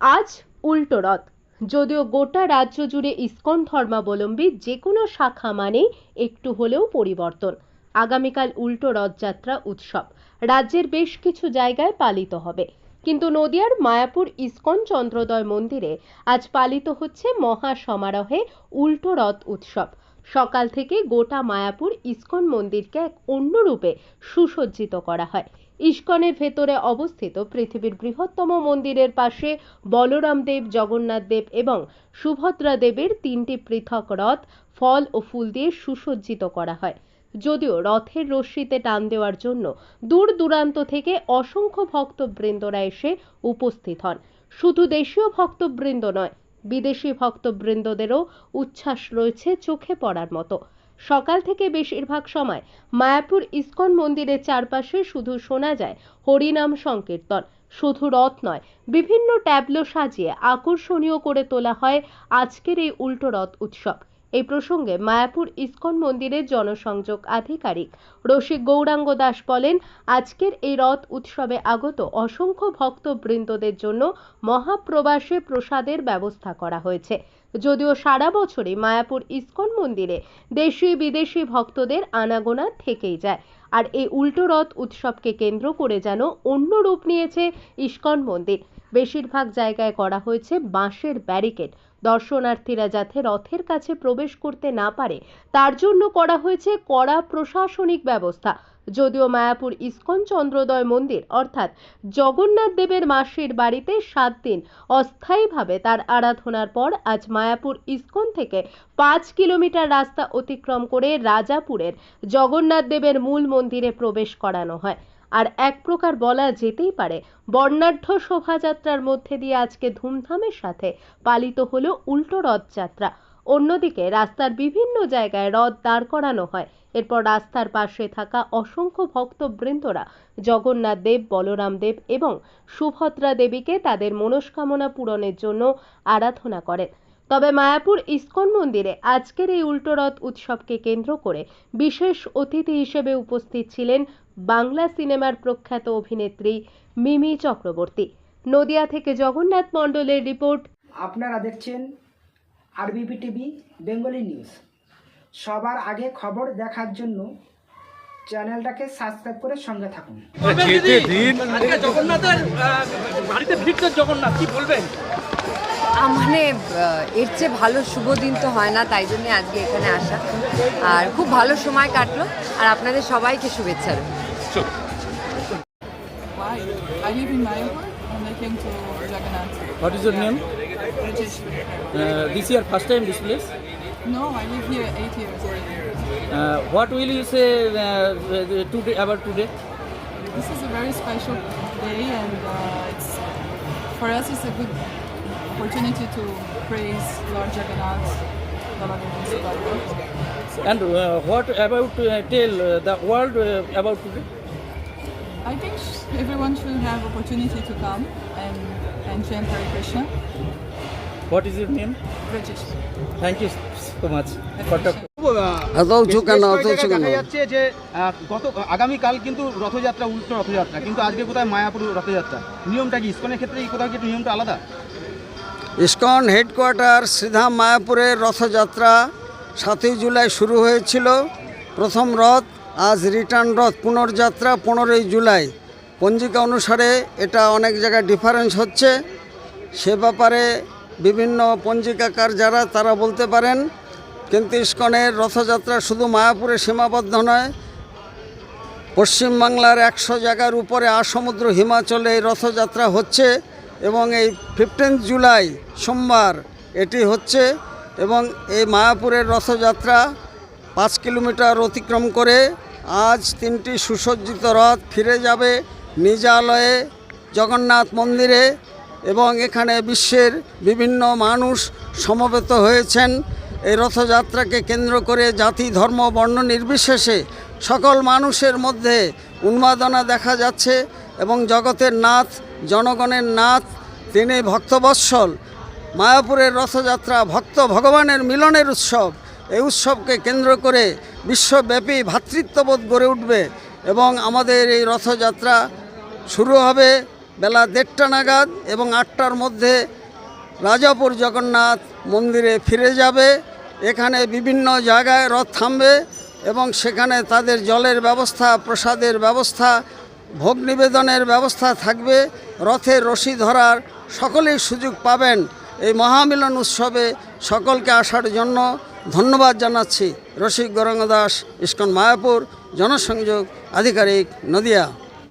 আজ উল্টো রথ। যদিও গোটা রাজ্য জুড়ে ইস্কন ধর্মাবলম্বী যে কোনো শাখা মানেই একটু হলেও পরিবর্তন। আগামীকাল উল্টো রথযাত্রা উৎসব। রাজ্যের বেশ কিছু জায়গায় পালিত হবে। কিন্তু নদিয়ার মায়াপুর ইস্কন চন্দ্রোদয় মন্দিরে আজ পালিত হচ্ছে মহা সমারোহে উল্টো রথ উৎসব। সকাল থেকে গোটা মায়াপুর ইস্কন মন্দিরকে এক অন্য রূপে সুসজ্জিত করা হয়। ইস্কনের ভেতরে অবস্থিত পৃথিবীর বৃহত্তম মন্দিরের পাশে বলরাম দেব, জগন্নাথ দেব এবং সুভদ্রা দেবের তিনটি পৃথক রথ ফল ও ফুল দিয়ে সুসজ্জিত করা হয়। যদিও রথের রশ্মিতে টান দেওয়ার জন্য দূর দূরান্ত থেকে অসংখ্য ভক্তবৃন্দরা এসে উপস্থিত হন। শুধু দেশীয় ভক্তবৃন্দ নয়, বিদেশি ভক্তবৃন্দদেরও উচ্ছ্বাস রয়েছে চোখে পড়ার মতো। সকাল থেকে বেশিরভাগ সময় মায়াপুর ইস্কন মন্দিরের চারপাশে শুধু শোনা যায় হরিনাম সংকীর্তন। শুধু রথ নয়, বিভিন্ন ট্যাবলো সাজিয়ে আকর্ষণীয় করে তোলা হয় আজকের এই উল্টো রথ উৎসব। এই প্রসঙ্গে মায়াপুর ইস্কন মন্দিরের জনসংযোগ আধিকারিক রসিক গৌরাঙ্গ দাস বলেন, আজকের এই রথ উৎসবে আগত অসংখ্য ভক্তবৃন্দদের জন্য মহাপ্রবাসে প্রসাদের ব্যবস্থা করা হয়েছে। যদিও সারা বছরই মায়াপুর ইস্কন মন্দিরে দেশি বিদেশি ভক্তদের আনাগোনা থেকেই যায়। আর এই উল্টো রথ উৎসবকে কেন্দ্র করে যেন অন্য রূপ নিয়েছে ইস্কন মন্দির। বেশিরভাগ জায়গায় করা হয়েছে বাঁশের ব্যারিকেড। দর্শনার্থীরা যাতে রথের কাছে প্রবেশ করতে না পারে, তার জন্য করা হয়েছে কড়া প্রশাসনিক ব্যবস্থা। যদিও মায়াপুর ইস্কন চন্দ্রোদয় মন্দির, অর্থাৎ জগন্নাথ দেবের মাসির বাড়িতে সাত দিন অস্থায়ীভাবে তার আরাধনার পর আজ মায়াপুর ইস্কন থেকে পাঁচ কিলোমিটার রাস্তা অতিক্রম করে রাজাপুরের জগন্নাথ দেবের মূল মন্দিরে প্রবেশ করানো হয়। আর এক প্রকার বলা যেতেই পারে, বর্ণাঢ্য শোভাযাত্রার মধ্যে দিয়ে আজকে ধুমধামের সাথে পালিত হলো উল্টো রথযাত্রা। অন্যদিকে রাস্তার বিভিন্ন জায়গায় রথ দাঁড় করানো হয়। এরপর রাস্তার পাশে থাকা অসংখ্য ভক্তবৃন্দরা জগন্নাথ দেব, বলরাম দেব এবং সুভদ্রা দেবীকে তাদের মনস্কামনা পূরণের জন্য আরাধনা করেন। তবে মায়াপুর ইস্কন মন্দিরে আজকের এই উল্টো রথ উৎসবকে কেন্দ্র করে বিশেষ অতিথি হিসেবে উপস্থিত ছিলেন বাংলা সিনেমার প্রখ্যাত অভিনেত্রী মিমি চক্রবর্তী। নদিয়া থেকে জগন্নাথ মণ্ডলের রিপোর্ট। আপনারা দেখছেন আরবিপি টিভি বেঙ্গলি নিউজ সবার আগে খবর দেখার জন্য চ্যানেলটাকে সাবস্ক্রাইব করে সঙ্গে থাকুন। যেতে দিন আজকে জগন্নাথের বাড়িতে ফিরছেন জগন্নাথ কি বলবেন? মানে এর চেয়ে ভালো শুভ দিন তো হয় না তাই জন্য আজকে এখানে আসা। আর খুব ভালো সময় কাটলো আর আপনাদের সবাইকে শুভেচ্ছা রইল। Why? I live which is this year first time this place? No, I live here eight years. Uh, what will you say uh, today about today? This is a very special day, and it's, for us it's a good opportunity to praise Lord Jagannath. And uh, what about uh, tell uh, the world uh, about today? I think everyone should have opportunity to come and, and chant Hare Krishna. Much for এত উঁচু কেন এত উঁচু কেন দেখা যাচ্ছে যে গত আগামীকাল কিন্তু রথযাত্রা উল্টো রথযাত্রা কিন্তু আজকে কোথায় মায়াপুর রথযাত্রা? নিয়মটা কি? ইস্কনের ক্ষেত্রে কোথাও কি একটু নিয়মটা আলাদা? ইস্কন হেডকোয়ার্টার শ্রীধাম মায়াপুরের রথযাত্রা সাতই জুলাই শুরু হয়েছিল। প্রথম রথ আজ রিটার্ন রথ পুনর্যাত্রা পনেরোই জুলাই। পঞ্জিকা অনুসারে এটা অনেক জায়গায় ডিফারেন্স হচ্ছে। সে ব্যাপারে বিভিন্ন পঞ্জিকাকার যারা, তারা বলতে পারেন, কিন্তু ইস্কনের রথযাত্রা শুধু মায়াপুরে সীমাবদ্ধ নয় পশ্চিমবাংলার একশো জায়গার উপরে আসমুদ্র হিমাচলে এই রথযাত্রা হচ্ছে এবং এই ফিফটিন্থ জুলাই সোমবার এটি হচ্ছে এবং এই মায়াপুরের রথযাত্রা পাঁচ কিলোমিটার অতিক্রম করে আজ তিনটি সুসজ্জিত রথ ফিরে যাবে নিজালয়ে জগন্নাথ মন্দিরে। এবং এখানে বিশ্বের বিভিন্ন মানুষ সমবেত হয়েছেন। এই রথযাত্রাকে কেন্দ্র করে জাতি, ধর্ম, বর্ণ নির্বিশেষে সকল মানুষের মধ্যে উন্মাদনা দেখা যাচ্ছে এবং জগতের নাথ, জনগণের নাথ, তিনি ভক্তবৎসল। মায়াপুরের রথযাত্রা ভক্ত ভগবানের মিলনের উৎসব। এই উৎসবকে কেন্দ্র করে বিশ্বব্যাপী ভ্রাতৃত্ববোধ গড়ে উঠবে এবং আমাদের এই রথযাত্রা শুরু হবে। বেলা দেড়টা নাগাদ এবং আটটার মধ্যে রাজাপুর জগন্নাথ মন্দিরে ফিরে যাবে। এখানে বিভিন্ন জায়গায় রথ থামবে এবং সেখানে তাদের জলের ব্যবস্থা, প্রসাদের ব্যবস্থা, ভোগ নিবেদনের ব্যবস্থা থাকবে। রথের রশি ধরার সকলেই সুযোগ পাবেন এই মহামিলন উৎসবে সকলকে আসার জন্য। ধন্যবাদ জানাচ্ছি রসিক গৌরাঙ্গ দাস, ইস্কন মায়াপুর, জনসংযোগ আধিকারিক নদিয়া।